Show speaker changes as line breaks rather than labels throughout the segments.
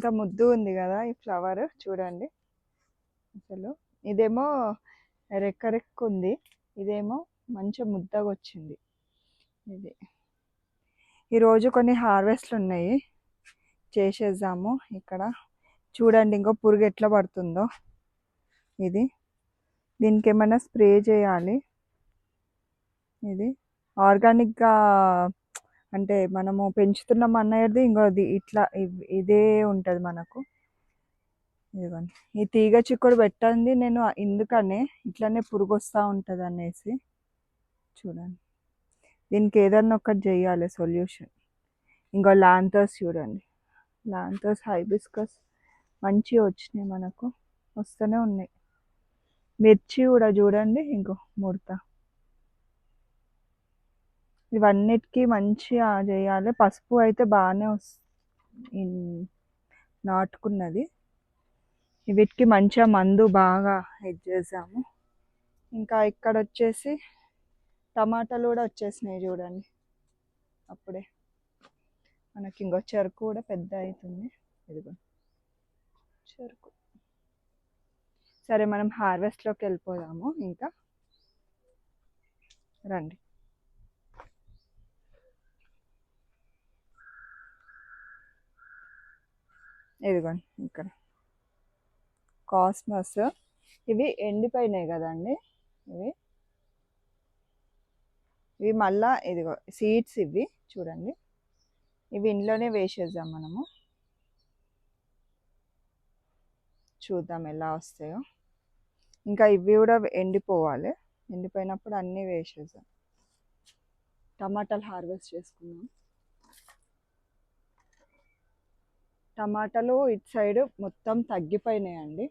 ఎంత ముద్దు ఉంది కదా ఈ ఫ్లవర్ చూడండి. అసలు ఇదేమో రెక్క ఉంది ఇదేమో మంచి ముద్దగా వచ్చింది ఇది. ఈరోజు కొన్ని హార్వెస్ట్లు ఉన్నాయి చేసేద్దాము ఇక్కడ. చూడండి ఇంకో పురుగు ఎట్లా పడుతుందో. ఇది. దీనికి ఏమైనా స్ప్రే చేయాలి. ఇది. ఆర్గానిక్గా అంటే మనము పెంచుతున్నాం అన్నది ఇంకో ఇట్లా ఇదే ఉంటుంది మనకు. ఇదిగోండి. ఈ తీగ చిక్కుడు పెట్టండి నేను ఎందుకనే ఇట్లానే పురుగు వస్తూ ఉంటుంది అనేసి. చూడండి. దీనికి ఏదన్నా ఒకటి చేయాలి సొల్యూషన్. ఇంకో లాంతర్స్ చూడండి. లాంతర్స్ హైబిస్కస్ మంచిగా వచ్చినాయి మనకు. వస్తూనే ఉన్నాయి. మిర్చి కూడా చూడండి. ఇంకో ముడత. ఇవన్నిటికీ మంచిగా చేయాలి. పసుపు అయితే బాగానే వస్తుంది నాటుకున్నది. వీటికి మంచిగా మందు బాగా హెడ్ చేసాము. ఇంకా ఇక్కడ వచ్చేసి టమాటాలు కూడా వచ్చేసినాయి చూడండి. అప్పుడే. మనకి ఇంకో చెరుకు కూడా పెద్ద అవుతుంది. ఇదిగో. చెరుకు. సరే మనం హార్వెస్ట్లోకి వెళ్ళిపోదాము. ఇంకా రండి. ఇదిగోండి ఇక్కడ. కాస్మస్. ఇవి ఎండిపోయినాయి కదండి. ఇవి. ఇవి మళ్ళా ఇదిగో సీడ్స్ ఇవి చూడండి. ఇవి ఇంట్లోనే వేసేద్దాం మనము. చూద్దాం ఎలా వస్తాయో. ఇంకా ఇవి కూడా ఎండిపోవాలి. ఎండిపోయినప్పుడు అన్నీ వేసేద్దాం. టమాటాలు హార్వెస్ట్ చేసుకుందాం. టమాటాలు ఇటు సైడ్ మొత్తం తగ్గిపోయినాయండి.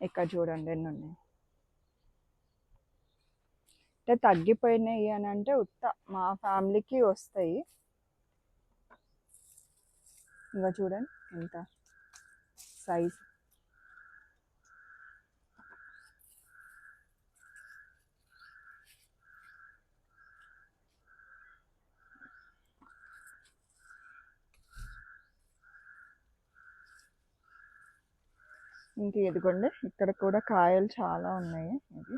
ఇక్కడ చూడండి ఎన్ని ఉన్నాయి అంటే తగ్గిపోయినాయి అని అంటే ఉత్త మా ఫ్యామిలీకి వస్తాయి. ఇంకా చూడండి ఎంత సైజ్. ఇంక ఇదిగోండి ఇక్కడ కూడా కాయలు చాలా ఉన్నాయి. ఇది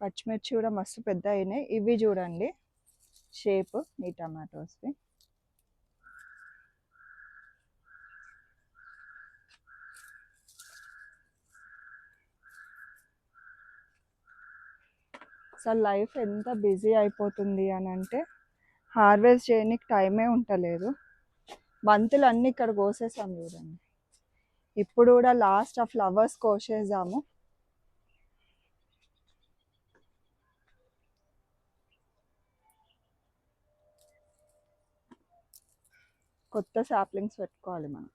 పచ్చిమిర్చి కూడా మస్తు పెద్ద అయినాయి. ఇవి చూడండి షేప్ ఈ టమాటోస్వి అసలు లైఫ్ ఎంత బిజీ అయిపోతుంది అని అంటే హార్వెస్ట్ చేయడానికి టైమే ఉంటలేదు. బంతులు అన్నీ ఇక్కడ కోసేసాం చూడండి. ఇప్పుడు కూడా లాస్ట్ ఆ ఫ్లవర్స్ కోసేసాము. కొత్త సాప్లింగ్స్ పెట్టుకోవాలి మనం.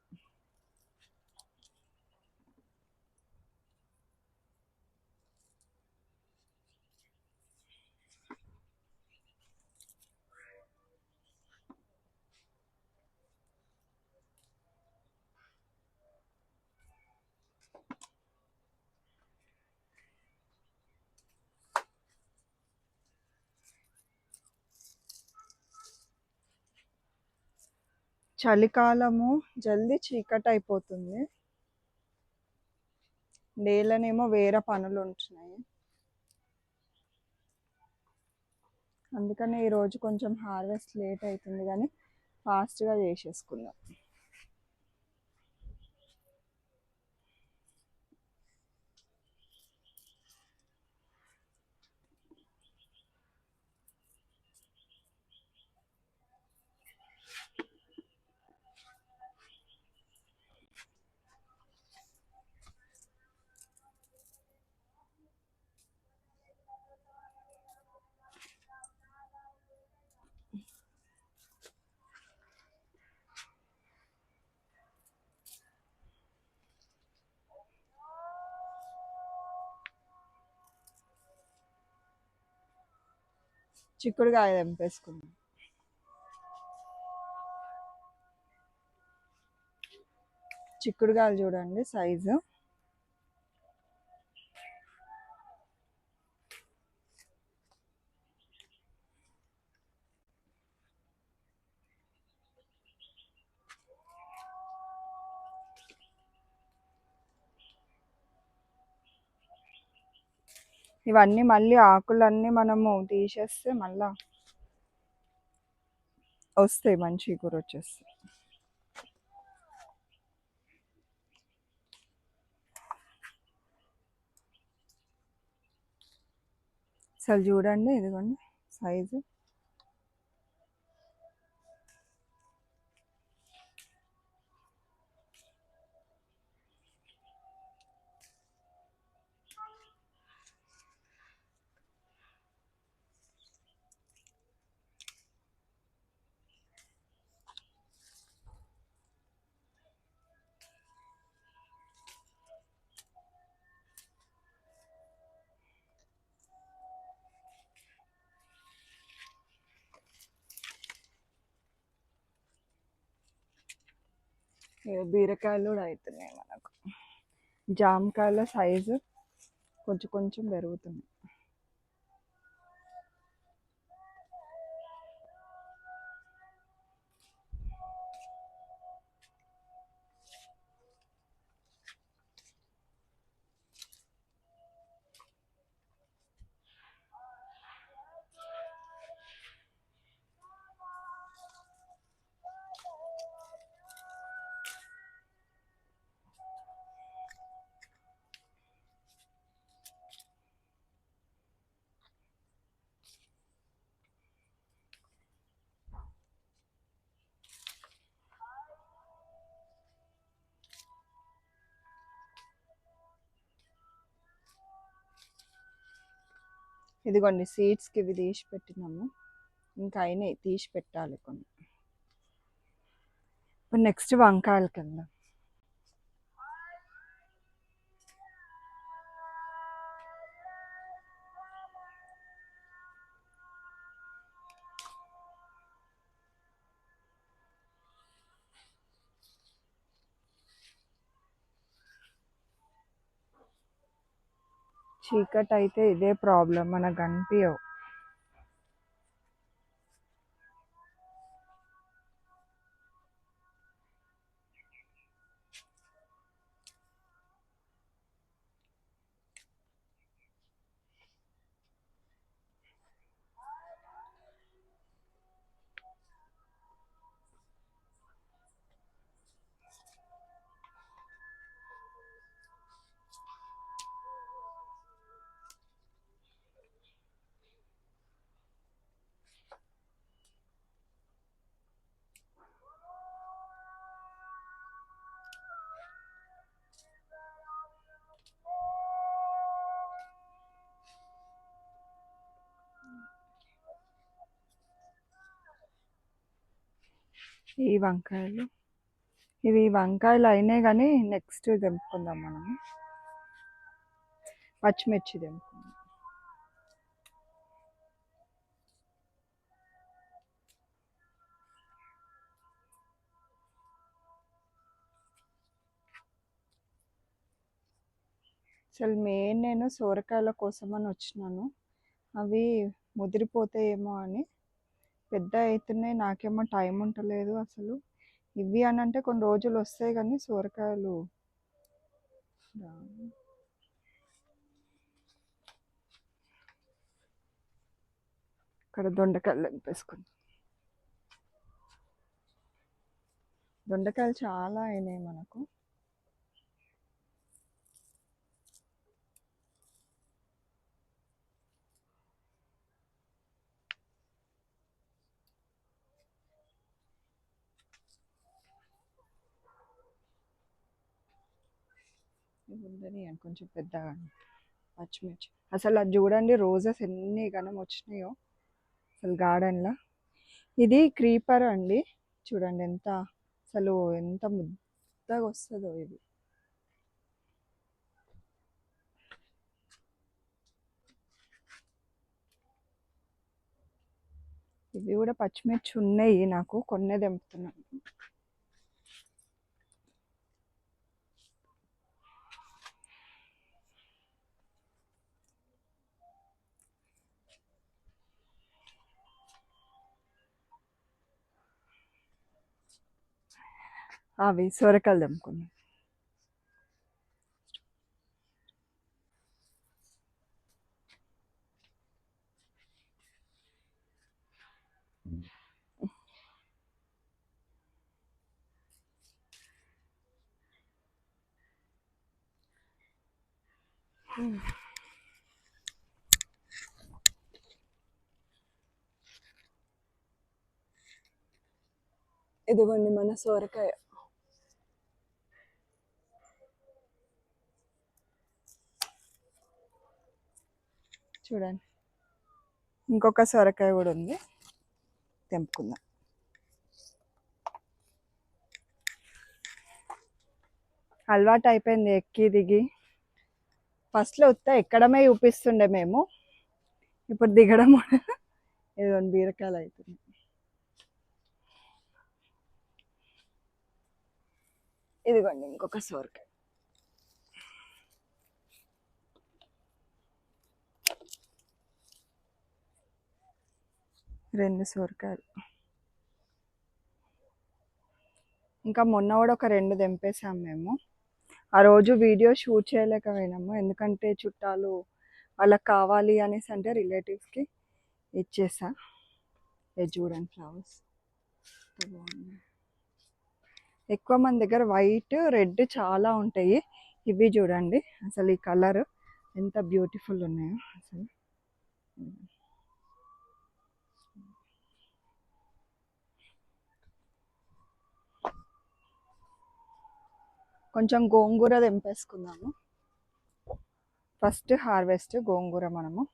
చలికాలము జల్దీ చీకటి అయిపోతుంది నేలనేమో వేరే పనులు ఉంటున్నాయి అందుకని ఈరోజు కొంచెం హార్వెస్ట్ లేట్ అవుతుంది కానీ ఫాస్ట్గా చేసేసుకుందాం చిక్కుడుకాయ తెంపేసుకున్నాం. చిక్కుడుకాయలు చూడండి సైజు. ఇవన్నీ మళ్ళీ ఆకులన్నీ మనము తీసేస్తే మళ్ళా వస్తాయి మంచి కూర వచ్చేస్తాయి అసలు చూడండి ఇదిగోండి సైజు. బీరకాయలు కూడా అవుతున్నాయి మనకు. జామకాయల సైజు కొంచెం కొంచెం పెరుగుతుంది. ఇదిగోండి సీడ్స్కి ఇవి తీసి పెట్టినాము. ఇంకా అయినాయి తీసి పెట్టాలి కొన్ని. ఇప్పుడు నెక్స్ట్ వంకాయలకి వెళ్దాం చీకటి అయితే ఇదే ప్రాబ్లం మనకు కనిపించవు ఈ వంకాయలు. ఇవి వంకాయలు అయినాయి కానీ నెక్స్ట్ తెంపుకుందాం మనం. పచ్చిమిర్చి తెంపుకుందాం. అసలు మెయిన్ నేను సోరకాయల కోసం అని వచ్చినాను. అవి ముదిరిపోతాయేమో అని పెద్ద అవుతున్నాయి నాకేమో టైం ఉండలేదు అసలు. ఇవి అని అంటే కొన్ని రోజులు వస్తాయి కానీ సోరకాయలు ఇక్కడ దొండకాయలు తెంపేసుకుందాం. దొండకాయలు చాలా అయినాయి మనకు. ఇవి కొంచెం పెద్దగా పచ్చిమిర్చి. అసలు అది చూడండి రోజెస్ ఎన్ని గణం వచ్చినాయో. అసలు గార్డెన్లో. ఇది క్రీపర్ అండి. చూడండి ఎంత అసలు ఎంత ముద్దగా వస్తుందో ఇది. ఇవి కూడా పచ్చిమిర్చి ఉన్నాయి నాకు కొన్నే తెంపుతున్నాను. అవి సొరకాయలు తెంపుకున్నాం ఇదిగోండి మన సొరకాయ. చూడండి. ఇంకొక సొరకాయ కూడా ఉంది. తెంపుకుందాం. అలవాటు అయిపోయింది ఎక్కి దిగి. ఫస్ట్లో వస్తే ఎక్కడమే చూపిస్తుండే మేము. ఇప్పుడు దిగడం ఏదో ఇదిగోండి బీరకాయలు అవుతుంది ఇదిగోండి ఇంకొక సొరకాయ. రెండు సొరకాయలు. ఇంకా మొన్న కూడా ఒక రెండు తెంపేసాం మేము. ఆ రోజు వీడియో షూట్ చేయలేకపోయినాము. ఎందుకంటే చుట్టాలు వాళ్ళకి కావాలి అనేసి అంటే రిలేటివ్స్కి ఇచ్చేసా. ఏ చూడండి ఫ్లవర్స్. ఎక్కువ మన దగ్గర వైట్ రెడ్ చాలా ఉంటాయి. ఇవి చూడండి. అసలు ఈ కలర్ ఎంత బ్యూటిఫుల్ ఉన్నాయో అసలు. కొంచెం గోంగూర తెంపేసుకుందాము. ఫస్ట్ హార్వెస్ట్ గోంగూర మనము.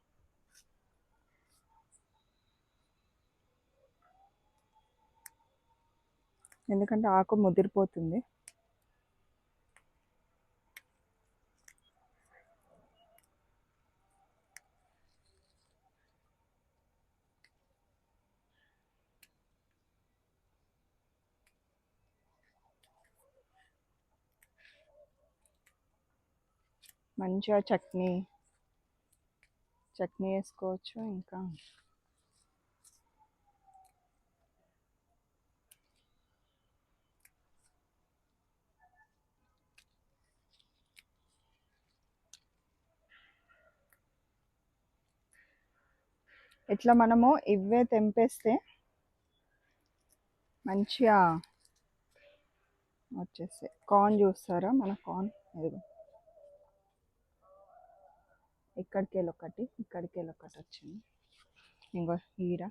ఎందుకంటే ఆకు ముదిరిపోతుంది. మంచిగా చట్నీ చట్నీ వేసుకోవచ్చు ఇంకా. ఇట్లా మనము ఇవే తెంపేస్తే మంచిగా వచ్చేస్తాయి. కార్న్ చూస్తారా? మన కార్న్? ఎదుగు ఇక్కడికి వెళ్ళి ఒకటి ఇక్కడికి వెళ్ళి ఒకటి వచ్చింది ఇంకో ఈడ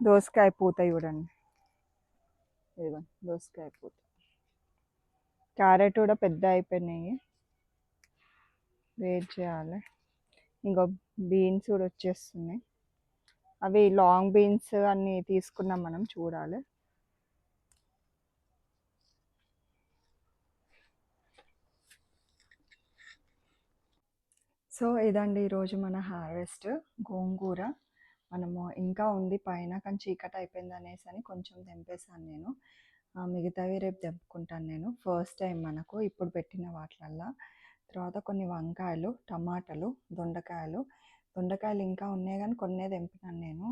దోసకాయ పూత చూడండి. ఇదిగో దోసకాయ పూత. క్యారెట్ కూడా పెద్ద అయిపోయినాయి. వేట్ చేయాలి. ఇంకో బీన్స్ కూడా వచ్చేస్తున్నాయి. అవి లాంగ్ బీన్స్ అన్నీ తీసుకున్నాం మనం చూడాలి. సో ఇదండి ఈరోజు మన హార్వెస్ట్? గోంగూర. మనము ఇంకా ఉంది పైన కానీ చీకటి అయిపోయింది అనేసి అని కొంచెం తెంపేశాను నేను. మిగతావి రేపు తెంపుకుంటాను నేను. ఫస్ట్ టైం మనకు ఇప్పుడు పెట్టిన వాటిలల్లా. తర్వాత కొన్ని వంకాయలు టమాటాలు దొండకాయలు. దొండకాయలు ఇంకా ఉన్నాయి కానీ కొన్నే తెంపినాను నేను.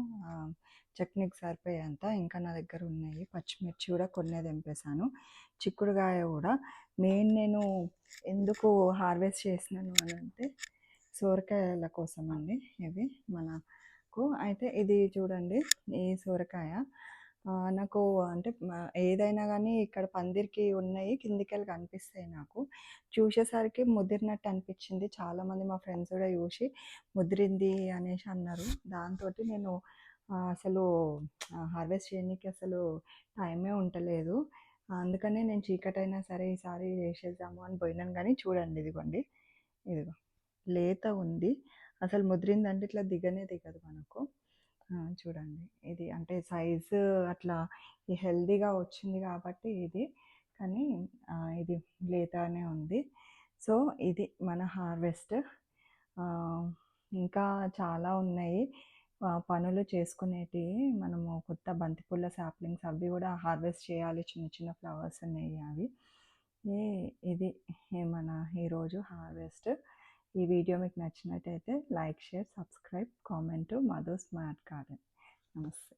చట్నీకి సరిపోయేంత ఇంకా నా దగ్గర ఉన్నాయి. పచ్చిమిర్చి కూడా కొన్నే తెంపేశాను. చిక్కుడుకాయ కూడా. మెయిన్ నేను ఎందుకు హార్వెస్ట్ చేసినాను అని అంటే సోరకాయల కోసం అండి ఇవి మనకు. అయితే ఇది చూడండి ఈ సోరకాయ. నాకు అంటే ఏదైనా కానీ ఇక్కడ పందిరికి ఉన్నాయి కిందికెళ్ళి కనిపిస్తాయి నాకు. చూసేసరికి ముదిరినట్టు అనిపించింది. చాలామంది మా ఫ్రెండ్స్ కూడా చూసి ముదిరింది అనేసి అన్నారు. దాంతో నేను అసలు హార్వెస్ట్ చేయడానికి అసలు టైమే ఉండలేదు. అందుకనే నేను చీకటైనా సరే ఈసారి చేసేద్దాము అని పోయినాను కానీ చూడండి ఇదిగోండి. ఇదిగో. లేత ఉంది. అసలు ముదిరిందంటే ఇట్లా దిగనే దిగదు మనకు. చూడండి. ఇది అంటే సైజు అట్లా హెల్దీగా వచ్చింది కాబట్టి ఇది. కానీ ఇది లేతనే ఉంది. సో ఇది మన హార్వెస్ట్. ఇంకా చాలా ఉన్నాయి. పనులు చేసుకునేటివి మనము కొత్త బంతిపూల సాప్లింగ్స్ అవి కూడా హార్వెస్ట్ చేయాలి. చిన్న చిన్న ఫ్లవర్స్ ఉన్నాయి అవి ఇది మన ఈరోజు హార్వెస్ట్. ఈ వీడియో మీకు నచ్చినట్టయితే like share subscribe comment. Madhu smart garden. నమస్తే.